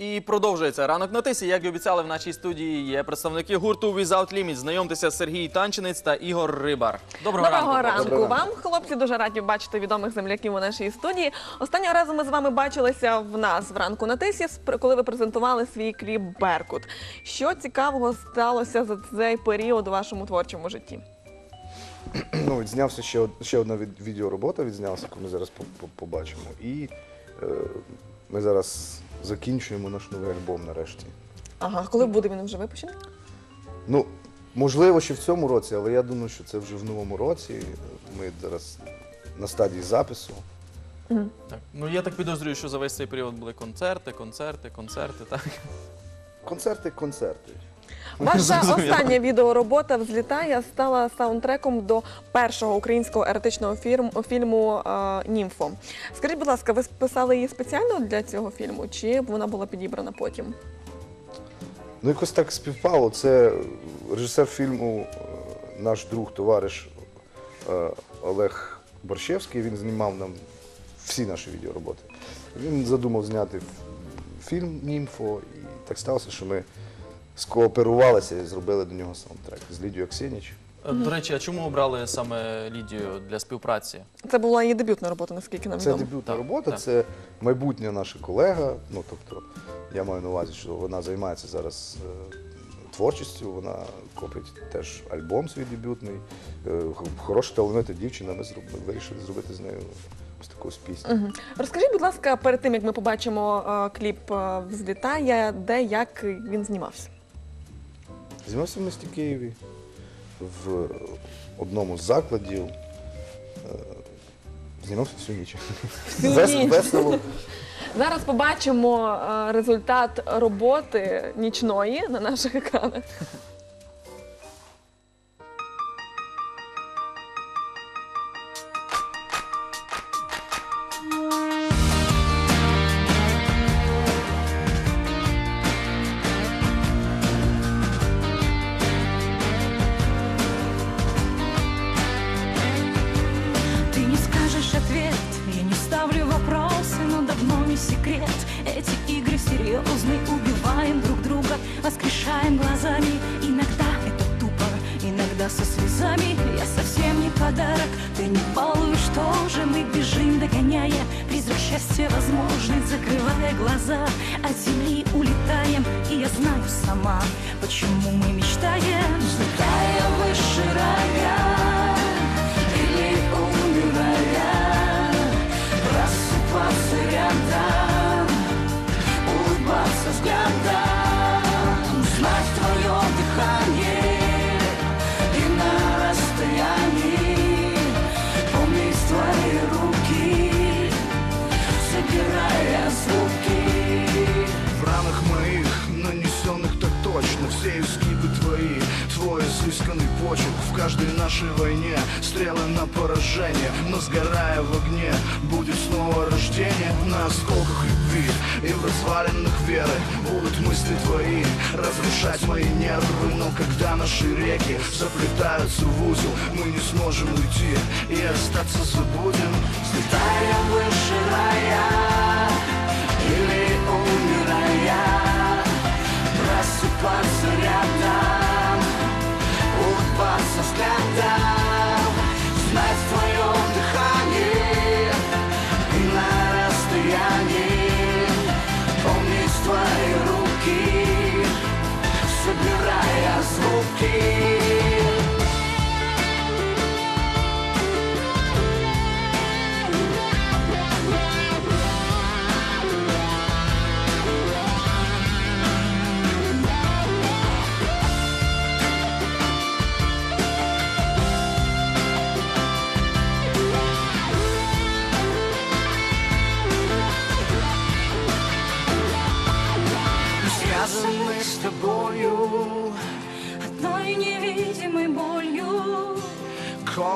І продовжується ранок на тисі. Як і обіцяли в нашій студії, є представники гурту Without Limits. Знайомтеся Сергій Танчинець та Ігор Рибар. Доброго, Доброго ранку. ранку вам, хлопці. Дуже раді бачити відомих земляків у нашій студії. Останнього разу ми з вами бачилися в нас вранку на тисі, спр- коли ви презентували свій кліп Беркут. Що цікавого сталося за цей період у вашому творчому житті? Ну, відзнявся ще, од- ще одна від, відеоробота, відзнялася, яку ми зараз по- по- побачимо. І е, ми зараз закінчуємо наш новий альбом нарешті. Ага, коли буде він вже випущений? Ну, можливо, ще в цьому році, але я думаю, що це вже в новому році. Ми зараз на стадії запису. Так. Ну я так підозрюю, що за весь цей період були концерти, концерти, концерти. Так Концерти, концерти. Ваша остання відеоробота взлітає стала саундтреком до першого українського еротичного фільму е, Німфо. Скажіть, будь ласка, ви писали її спеціально для цього фільму, чи вона була підібрана потім? Ну, якось так співпало. Це режисер фільму, е, наш друг, товариш е, Олег Борщевський. Він знімав нам всі наші відеороботи. Він задумав зняти фільм Німфо, і так сталося, що ми скооперувалися і зробили до нього саундтрек з Лідією Аксєніч. Е, до речі, а чому обрали саме Лідію для співпраці? Це була її дебютна робота, наскільки нам Це відомо. дебютна Так, робота, так. це майбутня наша колега. Ну тобто, я маю на увазі, що вона займається зараз е, творчістю. Вона копить теж альбом свій дебютний. Е, х- хороша талановита дівчина. Ми зроб- ми вирішили зробити з нею ось таку з пісню. Мгм. Розкажіть, будь ласка, перед тим як ми побачимо е, кліп е, взлітає, де як він знімався? Знімався в місті Києві в одному з закладів. Е, Знімався всю ніч. Всю Вес- ніч. Весело. Зараз побачимо е, результат роботи нічної на наших екранах. Игры серьезны, убиваем друг друга, воскрешаем глазами. Иногда это тупо, иногда со слезами. Я совсем не подарок, ты не балуешь тоже. Мы бежим, догоняя призрак счастья возможность, закрывая глаза. От земли улетаем, и я знаю сама, почему мы мечтаем. Взлетая выше рая, нашей войне. Стрелы на поражение Но сгорая в огне, будет снова рождение На осколках любви и в развалинах веры. Будут мысли твои разрушать мои нервы. Но когда наши реки заплетаются в узел Мы не сможем уйти и остаться забудем Взлетая выше рая Или умирая Просыпаться рядом улыбаться взглядом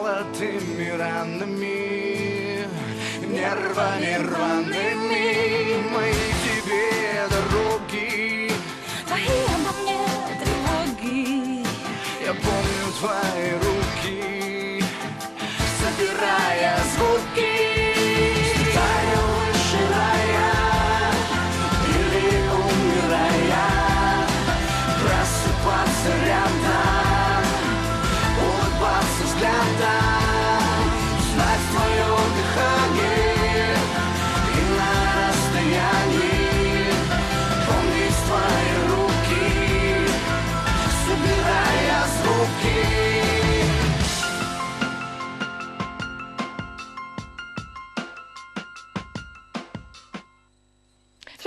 Колотыми ранами Нервами рваными Мои тебе дороги. Твои обо мне тревоги. Я помню твои руки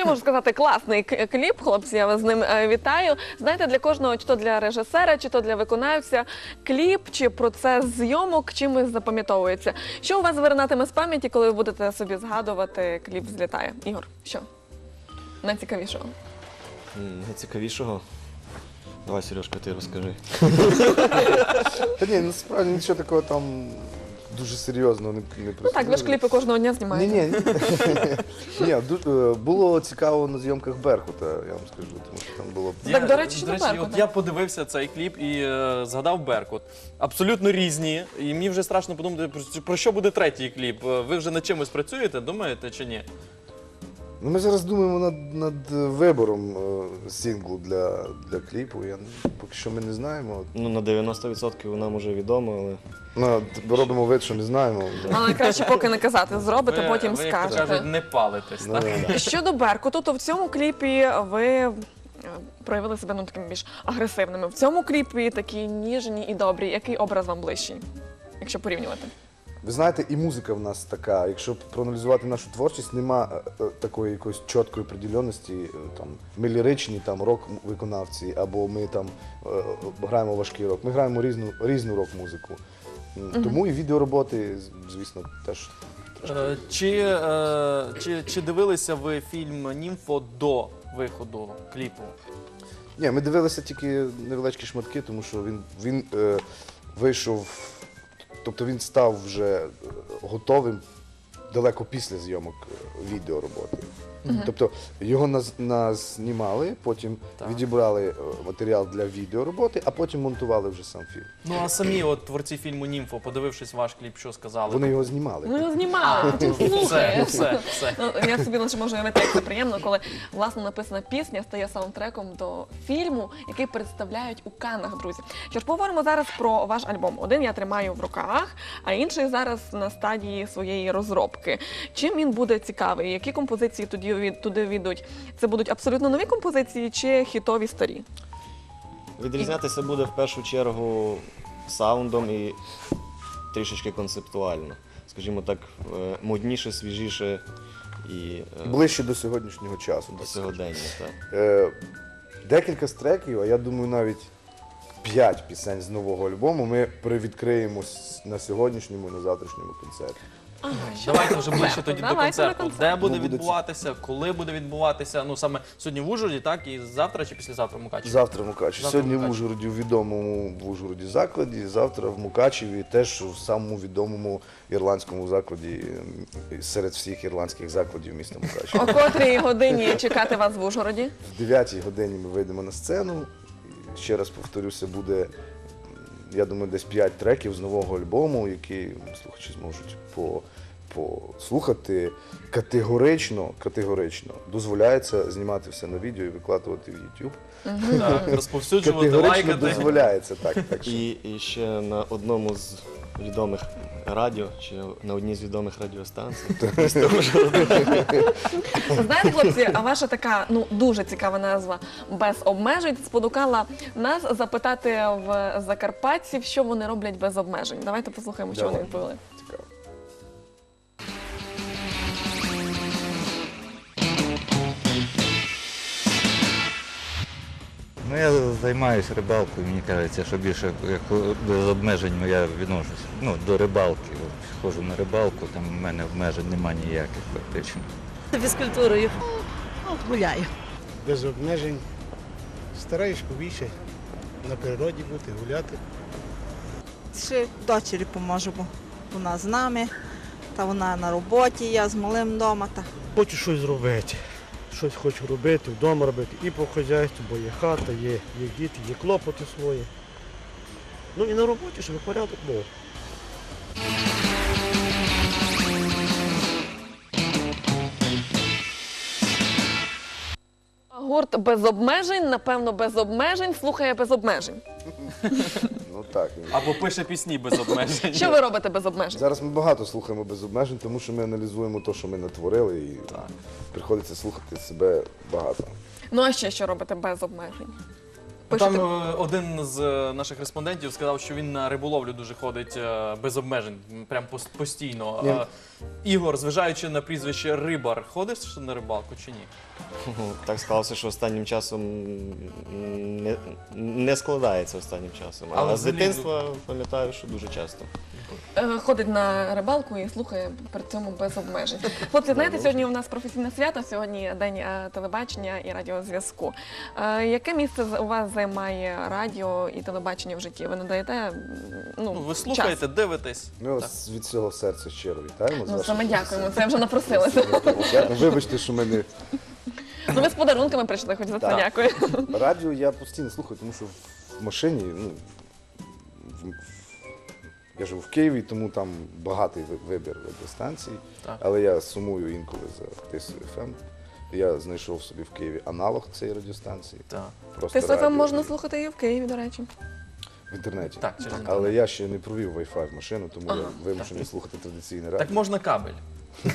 можу сказати, класний кліп, хлопці. Я вас з ним е, вітаю. Знаєте, для кожного, чи то для режисера, чи то для виконавця, кліп чи процес зйомок чимось запам'ятовується. Що у вас виринатиме з пам'яті, коли ви будете собі згадувати кліп злітає? Ігор, що? Найцікавішого. Найцікавішого. Давай, Сережка, ти розкажи. Та ні, насправді нічого такого там дуже серйозно не, не Ну так, ви ж кліпи кожного дня знімаєте. ні, ні. ні ду- е, було цікаво на зйомках Беркута, я вам скажу, тому що там було Так, до речі, до речі, Беркута. от я подивився цей кліп і е, згадав Беркут. Абсолютно різні. І мені вже страшно подумати, про, про що буде третій кліп. Е, Ви вже над чимось працюєте, думаєте чи ні? Ну, ми зараз думаємо над, над вибором е, сінглу для, для кліпу. Я, поки що ми не знаємо. Ну, на 90% нам уже відомо, але Ну, робимо вид, що не знаємо. Але краще поки не казати, зробите, ви, потім ви, як то скажете. кажуть, не палитесь. Ну, так? да. Щодо Беркуту, то в цьому кліпі ви е, проявили себе ну, такими більш агресивними. В цьому кліпі такі ніжні і добрі. Який образ вам ближчий, якщо порівнювати? Ви знаєте, і музика в нас така. Якщо проаналізувати нашу творчість, нема е, е, такої якоїсь чіткої приділеності. е, Там ми ліричні, там рок-виконавці, або ми там е, граємо важкий рок. Ми граємо різну різну рок-музику. М, Тому і відеороботи, з- звісно, теж. Е, Чи, е, чи, чи дивилися ви фільм Німфо до виходу кліпу? Ні, ми дивилися тільки невеличкі шматки, тому що він, він е, вийшов, тобто він став вже е, готовим далеко після зйомок е, відеороботи. Тобто його наз, назнімали, потім Так. відібрали е, матеріал для відеороботи, а потім монтували вже сам фільм. Ну а самі от творці фільму Німфо, подивившись ваш кліп, що сказали? Вони його знімали. Ну, його знімали, потім все, все, все. Ну, я собі лише можу уявити, як це приємно, коли власне написана пісня стає саундтреком до фільму, який представляють у Каннах, друзі. Що ж, поговоримо зараз про ваш альбом. Один я тримаю в руках, а інший зараз на стадії своєї розробки. Чим він буде цікавий? Які композиції тоді від туди війдуть? Це будуть абсолютно нові композиції чи хітові старі? відрізнятися буде в першу чергу саундом і трішечки концептуально. Скажімо так, е, модніше, свіжіше і е, Ближче до сьогоднішнього часу. до так сьогодення. Так. Е, декілька з треків, а я думаю, навіть п'ять пісень з нового альбому ми привідкриємо с- на сьогоднішньому і на завтрашньому концерті. Ага, Давайте вже ближче тоді до Давайте концерту. до. Де буде Ну, буде відбуватися, коли буде відбуватися? Ну саме сьогодні в Ужгороді, так і завтра чи післязавтра в Мукачеві? Завтра в Мукачеві. Завтра в Сьогодні в Мукачеві. Ужгороді, в відомому в Ужгороді закладі, завтра в Мукачеві, теж в самому відомому ірландському закладі м, серед всіх ірландських закладів міста Мукачева. О котрій годині чекати вас в Ужгороді? В 9 годині ми вийдемо на сцену. І ще раз повторюся, буде, я думаю, десь 5 треків з нового альбому, які слухачі зможуть по. Послухати категорично, категорично дозволяється знімати все на відео і викладувати в YouTube. Так, розповсюджувати, Категорично лайкати. дозволяється так. так що. І, і ще на одному з відомих радіо, чи на одній з відомих радіостанцій. Ужгорода. Знаєте, хлопці, а ваша така ну дуже цікава назва без обмежень спонукала нас запитати в закарпатців, що вони роблять без обмежень. Давайте послухаємо, що вони відповіли. Ну, я займаюся рибалкою, мені кажеться, що більше як без обмежень я відношусь. Ну, до рибалки. От, Ходжу на рибалку, там в мене обмежень немає ніяких практично. Фізкультурою. От гуляю. без обмежень. Стараюсь побільше на природі бути, гуляти. Ще дочері поможемо. Вона з нами, та вона на роботі, я з малим вдома. Та. Хочу щось зробити. Щось хочу робити, вдома робити і по хазяйству, бо є хата, є, є діти, є клопоти свої. Ну і на роботі, щоб порядок був. Гурт без обмежень, напевно, без обмежень, слухає без обмежень. Ну так. Або пише пісні без обмежень. Що ви робите без обмежень? Зараз ми багато слухаємо без обмежень, тому що ми аналізуємо те, що ми натворили, і приходиться слухати себе багато. Ну а ще що робите без обмежень? Пишете. Там е, один з е, наших респондентів сказав, що він на риболовлю дуже ходить е, без обмежень, прям пос- постійно. Е, Ігор, зважаючи на прізвище Рибар, ходиш на рибалку чи ні? Так склалося, що останнім часом не, не складається останнім часом. Але Але з взагалі- дитинства пам'ятаю, що дуже часто. Е, ходить на рибалку і слухає при цьому без обмежень. Хлопці, знаєте, сьогодні у нас професійне свято, сьогодні день е, телебачення і радіозв'язку. Е, Яке місце з- у вас займає радіо і телебачення в житті? Ви надаєте м, ну, Ну, ви час? слухаєте, дивитесь. Ми Так. вас від цього серця щиро вітаємо. Ну, саме дякуємо, це вже напросилася. Вибачте, що ми не Ну, ви з подарунками прийшли, хоч за це Так. дякую. Радіо я постійно слухаю, тому що в машині, ну, в- я живу в Києві, тому там багатий ви- вибір радіостанцій, Так. але я сумую інколи за Тисою ФМ. Я знайшов собі в Києві аналог цієї радіостанції. Так. Просто Ти радіо. можна слухати і в Києві, до речі. В інтернеті. Так, через Але я ще не провів Wi-Fi в машину, тому Ага. я вимушений слухати традиційне радіо. Так можна кабель.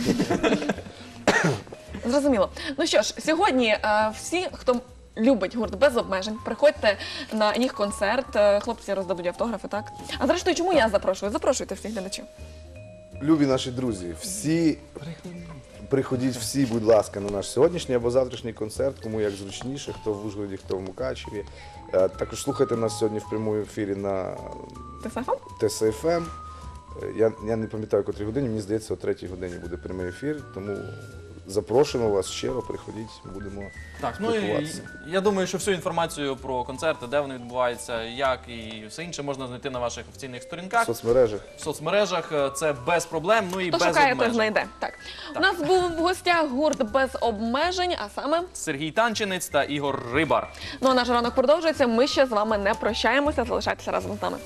Зрозуміло. Ну що ж, сьогодні е, всі, хто любить гурт без обмежень, приходьте на їх концерт. Е, Хлопці роздадуть автографи, так? А зрештою, чому я запрошую? Запрошуйте всіх глядачів. Любі наші друзі, всі приходіть всі, будь ласка, на наш сьогоднішній або завтрашній концерт, кому як зручніше, хто в Ужгороді, хто в Мукачеві. Е, Також слухайте нас сьогодні в прямому ефірі на Ти ТСФМ. Е, Я, я не пам'ятаю, котрій годині, мені здається, о третій годині буде прямий ефір, тому запрошуємо вас щиро, приходіть, будемо Так, ну і спілкуватися. я думаю, що всю інформацію про концерти, де вони відбуваються, як і все інше можна знайти на ваших офіційних в сторінках, соцмережах. в соцмережах. Е, Це без проблем, ну і Хто без шукає, той обмежень. знайде. Так. У нас був в гостях гурт без обмежень, а саме Сергій Танчинець та Ігор Рибар. ну а наш ранок продовжується. Ми ще з вами не прощаємося. Залишайтеся разом з нами.